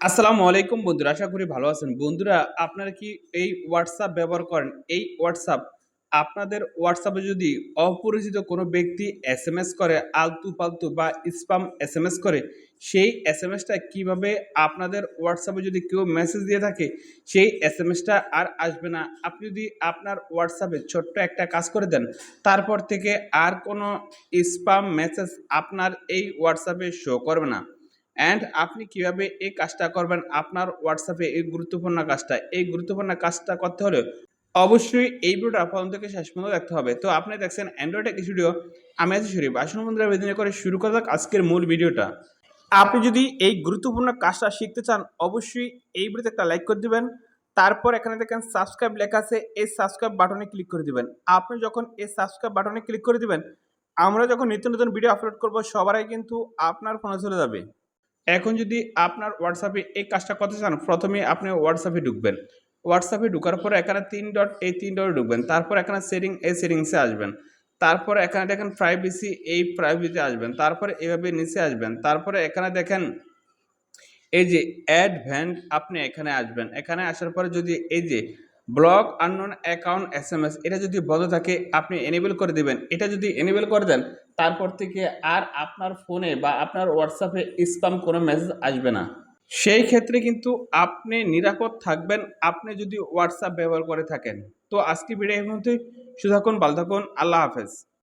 আসসালামু আলাইকুম বন্ধুরা, আশা করি ভালো আছেন। বন্ধুরা, আপনারা কি এই হোয়াটসঅ্যাপ ব্যবহার করেন? এই হোয়াটসঅ্যাপ আপনাদের হোয়াটসঅ্যাপে যদি অপরিচিত কোনো ব্যক্তি এস এম এস করে, আলতু পালতু বা স্পাম এস এম এস করে, সেই এস এম এসটা কীভাবে আপনাদের হোয়াটসঅ্যাপে যদি কেউ মেসেজ দিয়ে থাকে, সেই এস এম এসটা আর আসবে না। আপনি যদি আপনার হোয়াটসঅ্যাপে ছোট্ট একটা কাজ করে দেন, তারপর থেকে আর কোনো স্পাম মেসেজ আপনার এই হোয়াটসঅ্যাপে শো করবে না। অ্যান্ড আপনি কীভাবে এই কাজটা করবেন? আপনার হোয়াটসঅ্যাপে এই গুরুত্বপূর্ণ কাজটা। এই গুরুত্বপূর্ণ কাজটা করতে হলে অবশ্যই এই ভিডিওটা প্রথম থেকে শেষ পর্যন্ত দেখতে হবে। তো আপনি দেখছেন অ্যান্ড্রয়েড একটি ভিডিও আমি আছি শরীফ। আসুন বন্ধুরা বেদিনে করে শুরু করা যাক আজকের মূল ভিডিওটা। আপনি যদি এই গুরুত্বপূর্ণ কাজটা শিখতে চান, অবশ্যই এই ভিডিওতে একটা লাইক করে দিবেন। তারপর এখানে দেখেন সাবস্ক্রাইব লেখা আছে, এই সাবস্ক্রাইব বাটনে ক্লিক করে দিবেন। আপনি যখন এই সাবস্ক্রাইব বাটনে ক্লিক করে দিবেন, আমরা যখন নিত্য নতুন ভিডিও আপলোড করব সবারই কিন্তু আপনার ফোনে চলে যাবে। এখন যদি আপনার হোয়াটসঅ্যাপে এই কাজটা করতে চান, প্রথমে আপনি হোয়াটসঅ্যাপে ঢুকবেন। হোয়াটসঅ্যাপে ঢুকার পরে এখানে তিন ডট এই তিন ডটে ঢুকবেন। তারপর এখানে সেটিং এই সেটিংসে আসবেন। তারপর এখানে দেখেন প্রাইভেসি এই প্রাইভেসিতে আসবেন। তারপরে এভাবে নিচে আসবেন। তারপরে এখানে দেখেন এই যে অ্যাড ভ্যান্ড আপনি এখানে আসবেন। এখানে আসার পরে যদি এই যে block, unknown, account S M S এটা যদি বন্ধ থাকে, আপনি এনেবল করে দেবেন। এটা যদি এনেবল করে দেন, তারপর থেকে আর আপনার ফোনে বা আপনার হোয়াটসঅ্যাপে স্পাম কোনো মেসেজ আসবে না। সেই ক্ষেত্রে কিন্তু আপনি নিরাপদ থাকবেন, আপনি যদি হোয়াটসঅ্যাপ ব্যবহার করে থাকেন। তো আজকে ভিডিও এর মধ্যে শুধু থাকুন, ভালো থাকুন, আল্লাহ হাফেজ।